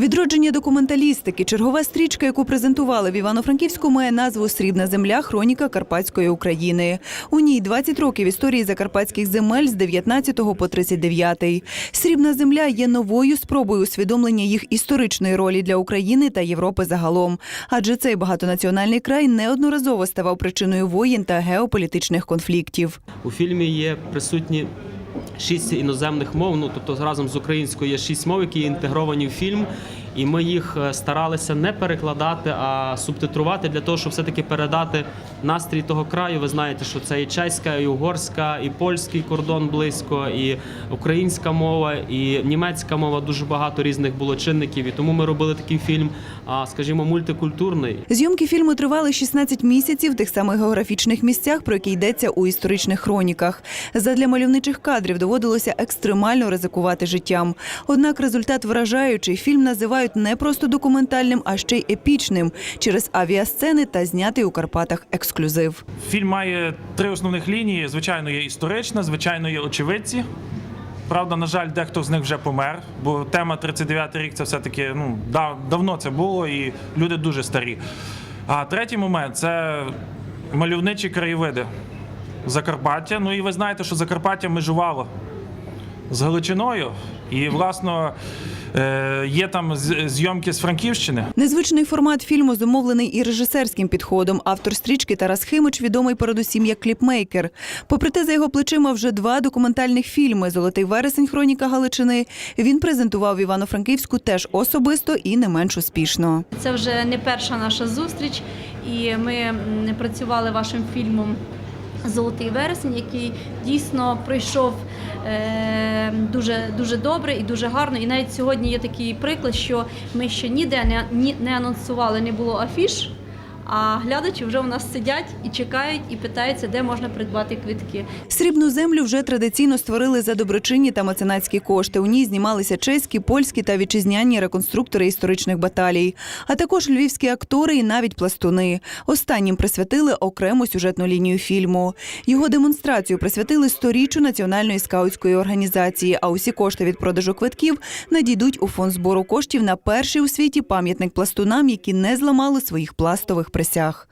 Відродження документалістики, чергова стрічка, яку презентували в Івано-Франківську, має назву Срібна земля. Хроніка Карпатської України. У ній 20 років історії закарпатських земель з 19 по 39. Срібна земля є новою спробою усвідомлення їх історичної ролі для України та Європи загалом. Адже цей багатонаціональний край неодноразово ставав причиною воєн та геополітичних конфліктів. У фільмі є присутні шість іноземних мов. Ну тобто разом з українською є шість мов, які інтегровані в фільм. І ми їх е, старалися не перекладати, а субтитрувати для того, щоб все-таки передати настрій того краю. Ви знаєте, що це і чеська, і угорська, і польський кордон близько, і українська мова, і німецька мова. Дуже багато різних було чинників. І тому ми робили такий фільм, скажімо, мультикультурний. Зйомки фільму тривали 16 місяців в тих самих географічних місцях, про які йдеться у історичних хроніках. Задля мальовничих кадрів доводилося екстремально ризикувати життям. Однак результат вражаючий. Фільм називають не просто документальним, а ще й епічним через авіасцени та знятий у Карпатах ексклюзив. Фільм має три основних лінії. Звичайно, є історична, звичайно, є очевидці. Правда, на жаль, дехто з них вже помер, бо тема 39 рік це все-таки ну, дав, давно це було, і люди дуже старі. А третій момент це мальовничі краєвиди Закарпаття. Ну і ви знаєте, що Закарпаття межувало з Галичиною. І, власно, е, є там з- зйомки з Франківщини. Незвичний формат фільму зумовлений і режисерським підходом. Автор стрічки Тарас Химич відомий передусім як кліпмейкер. Попри те, за його плечима вже два документальних фільми Золотий вересень. Хроніка Галичини. Він презентував Івано-Франківську теж особисто і не менш успішно. Це вже не перша наша зустріч, і ми працювали вашим фільмом Золотий вересень, який дійсно пройшов е, дуже дуже добре і дуже гарно. І навіть сьогодні є такий приклад, що ми ще ніде не, не анонсували, не було афіш. А глядачі вже у нас сидять і чекають, і питаються, де можна придбати квитки. Срібну землю вже традиційно створили за доброчинні та меценатські кошти. У ній знімалися чеські, польські та вітчизняні реконструктори історичних баталій, а також львівські актори і навіть пластуни. Останнім присвятили окрему сюжетну лінію фільму. Його демонстрацію присвятили сторіччю національної скаутської організації. А усі кошти від продажу квитків надійдуть у фонд збору коштів на перший у світі пам'ятник пластунам, які не зламали своїх пластових присяг.